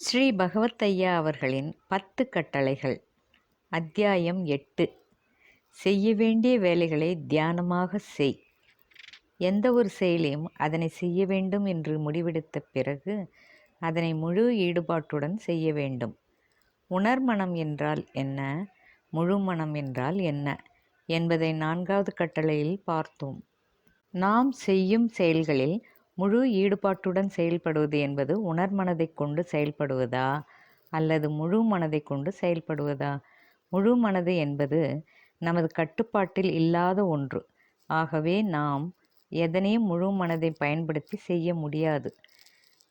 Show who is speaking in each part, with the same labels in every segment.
Speaker 1: ஸ்ரீ பகவத்தையா அவர்களின் பத்து கட்டளைகள். அத்தியாயம் எட்டு. செய்ய வேண்டிய வேலைகளை தியானமாக செய். எந்த ஒரு செயலையும் அதனை செய்ய வேண்டும் என்று முடிவெடுத்த பிறகு அதனை முழு ஈடுபாட்டுடன் செய்ய வேண்டும். உணர்மனம் என்றால் என்ன? முழு மனம் என்றால் என்ன? என்பதை நான்காவது கட்டளையில் பார்த்தோம். நாம் செய்யும் செயல்களில் முழு ஈடுபாட்டுடன் செயல்படுவது என்பது உணர்மனதைக் கொண்டு செயல்படுவதா? அல்லது முழு மனதை கொண்டு செயல்படுவதா? முழு மனது என்பது நமது கட்டுப்பாட்டில் இல்லாத ஒன்று. ஆகவே நாம் எதனையும் முழு மனதை பயன்படுத்தி செய்ய முடியாது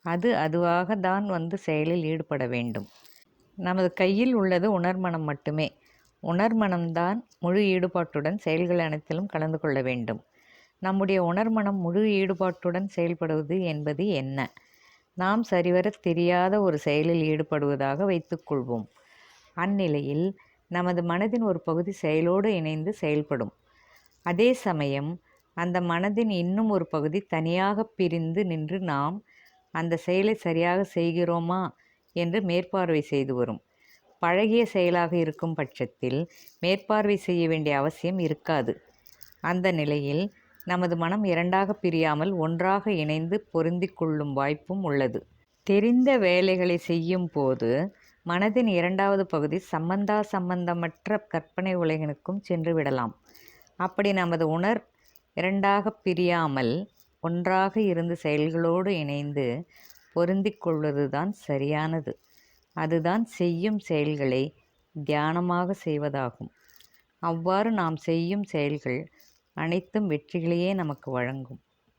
Speaker 1: அது அதுவாக தான் வந்து செயலில் ஈடுபட வேண்டும். நமது கையில் உள்ளது உணர்மனம் மட்டுமே. உணர்மனம்தான் முழு ஈடுபாட்டுடன் செயல்கள் அனைத்திலும் கலந்து கொள்ள வேண்டும். நம்முடைய உணர்மனம் முழு ஈடுபாட்டுடன் செயல்படுவது என்பது என்ன? நாம் சரிவர தெரியாத ஒரு செயலில் ஈடுபடுவதாக வைத்துக்கொள்வோம் அந்நிலையில் நமது மனதின் ஒரு பகுதி செயலோடு இணைந்து செயல்படும். அதே சமயம் அந்த மனதின் இன்னும் ஒரு பகுதி தனியாக பிரிந்து நின்று நாம் அந்த செயலை சரியாக செய்கிறோமா என்று மேற்பார்வை செய்து வரும். பழகிய செயலாக இருக்கும் பட்சத்தில் மேற்பார்வை செய்ய வேண்டிய அவசியம் இருக்காது. அந்த நிலையில் நமது மனம் இரண்டாக பிரியாமல் ஒன்றாக இணைந்து பொருந்தி கொள்ளும் வாய்ப்பும் உள்ளது. தெரிந்த வேலைகளை செய்யும் போது மனதின் இரண்டாவது பகுதி சம்பந்தா சம்பந்தமற்ற கற்பனை உலகினுக்கும் சென்று விடலாம். அப்படி நமது உணர் இரண்டாக பிரியாமல் ஒன்றாக இருந்து செயல்களோடு இணைந்து பொருந்தி கொள்வதுதான் சரியானது. அதுதான் செய்யும் செயல்களை தியானமாக செய்வதாகும். அவ்வாறு நாம் செய்யும் செயல்கள் அனைத்தும் வெற்றிகளையே நமக்கு வழங்கும்.